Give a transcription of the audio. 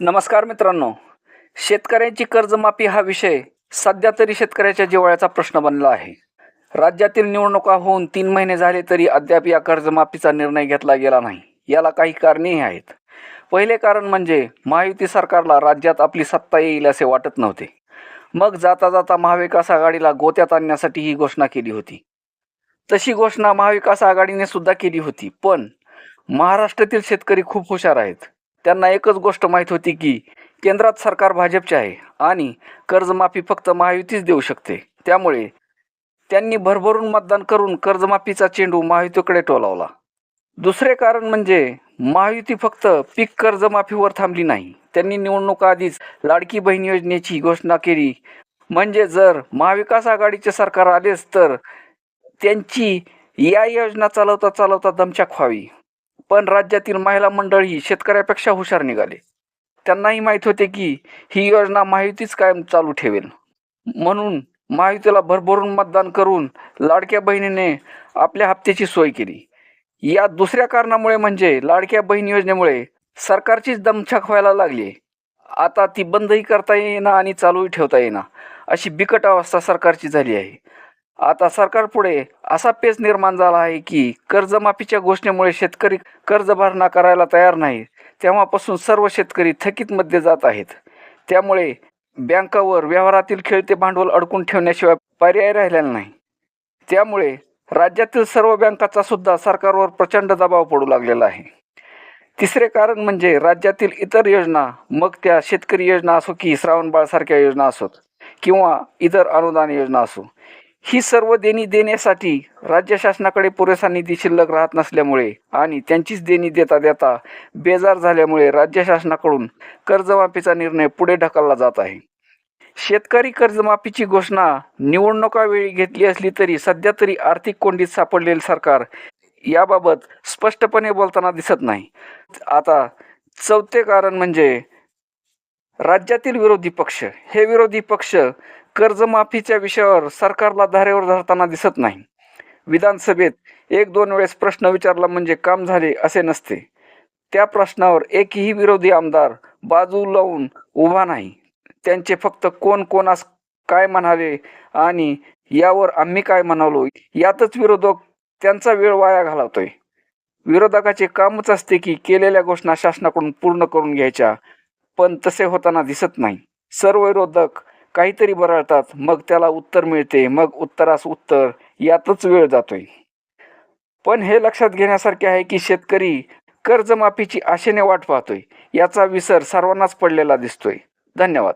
नमस्कार मित्रांनो. शेतकऱ्यांची कर्जमाफी हा विषय सध्या तरी शेतकऱ्याच्या जिवाळ्याचा प्रश्न बनला आहे. राज्यातील निवडणुका होऊन तीन महिने झाले तरी अद्याप या कर्जमाफीचा निर्णय घेतला गेला नाही. याला काही कारणेही आहेत. पहिले कारण म्हणजे महायुती सरकारला राज्यात आपली सत्ता येईल असे वाटत नव्हते. मग जाता जाता महाविकास आघाडीला गोत्यात आणण्यासाठी ही घोषणा केली होती. तशी घोषणा महाविकास आघाडीने सुद्धा केली होती. पण महाराष्ट्रातील शेतकरी खूप हुशार आहेत. त्यांना एकच गोष्ट माहीत होती की केंद्रात सरकार भाजपचे आहे आणि कर्जमाफी फक्त महायुतीच देऊ शकते. त्यामुळे त्यांनी भरभरून मतदान करून कर्जमाफीचा चेंडू महायुतीकडे टोलावला. दुसरे कारण म्हणजे महायुती फक्त पीक कर्जमाफीवर थांबली नाही. त्यांनी निवडणुका आधीच लाडकी बहीण योजनेची घोषणा केली. म्हणजे जर महाविकास आघाडीचे सरकार आलेच तर त्यांची या योजना चालवता चालवता दमछाक व्हावी. पण राज्यातील महिला मंडळी शेतकऱ्यापेक्षा हुशार निघाले. त्यांनाही माहीत होते की ही योजना महायुतीच कायम चालू ठेवेल. म्हणून महायुतीला भरभरून मतदान करून लाडक्या बहिणीने आपल्या हप्त्याची सोय केली. या दुसऱ्या कारणामुळे म्हणजे लाडक्या बहीण योजनेमुळे सरकारचीच दमछाक व्हायला लागली. आता ती बंदही करता येईना आणि चालूही ठेवता येईना अशी बिकट अवस्था सरकारची झाली आहे. आता सरकारपुढे असा पेच निर्माण झाला आहे की कर्जमाफीच्या घोषणेमुळे शेतकरी कर्ज भरणा करायला तयार नाही. तेव्हापासून सर्व शेतकरी थकीतमध्ये जात आहेत. त्यामुळे बँकावर व्यवहारातील खेळते भांडवल अडकून ठेवण्याशिवाय पर्याय राहिलेला नाही. त्यामुळे राज्यातील सर्व बँकाचा सुद्धा सरकारवर प्रचंड दबाव पडू लागलेला आहे. तिसरे कारण म्हणजे राज्यातील इतर योजना मग त्या शेतकरी योजना असो की श्रावणबाळसारख्या योजना असोत किंवा इतर अनुदान योजना असो ही सर्व देणी देण्यासाठी राज्य शासनाकडे पुरेसा निधी शिल्लक राहत नसल्यामुळे आणि त्यांचीच देणी देता देता बेजार झाल्यामुळे राज्य शासनाकडून कर्जमाफीचा निर्णय पुढे ढकलला जात आहे. शेतकरी कर्जमाफीची घोषणा निवडणुकावेळी घेतली असली तरी सध्या तरी आर्थिक कोंडीत सापडलेले सरकार याबाबत स्पष्टपणे बोलताना दिसत नाही. आता चौथे कारण म्हणजे राज्यातील विरोधी पक्ष हे विरोधी पक्ष कर्जमाफीच्या विषयावर सरकारला धारेवर धरताना दिसत नाही. विधानसभेत एक दोन वेळेस प्रश्न विचारला म्हणजे काम झाले असे नसते. त्या प्रश्नावर एकही विरोधी आमदार बाजू लावून उभा नाही. त्यांचे फक्त कोण कोणास काय म्हणाले आणि यावर आम्ही काय म्हणालो यातच विरोधक त्यांचा वेळ वाया घालवतोय. विरोधकाचे कामच असते की केलेल्या घोषणा शासनाकडून पूर्ण करून घ्यायच्या. पण तसे होताना दिसत नाही. सर्व विरोधक काहीतरी बरळतात मग त्याला उत्तर मिळते मग उत्तरास उत्तर यातच वेळ जातोय. पण हे लक्षात घेण्यासारखे आहे की शेतकरी कर्जमाफीची आशेने वाट पाहतोय. याचा विसर सर्वांनाच पडलेला दिसतोय. धन्यवाद.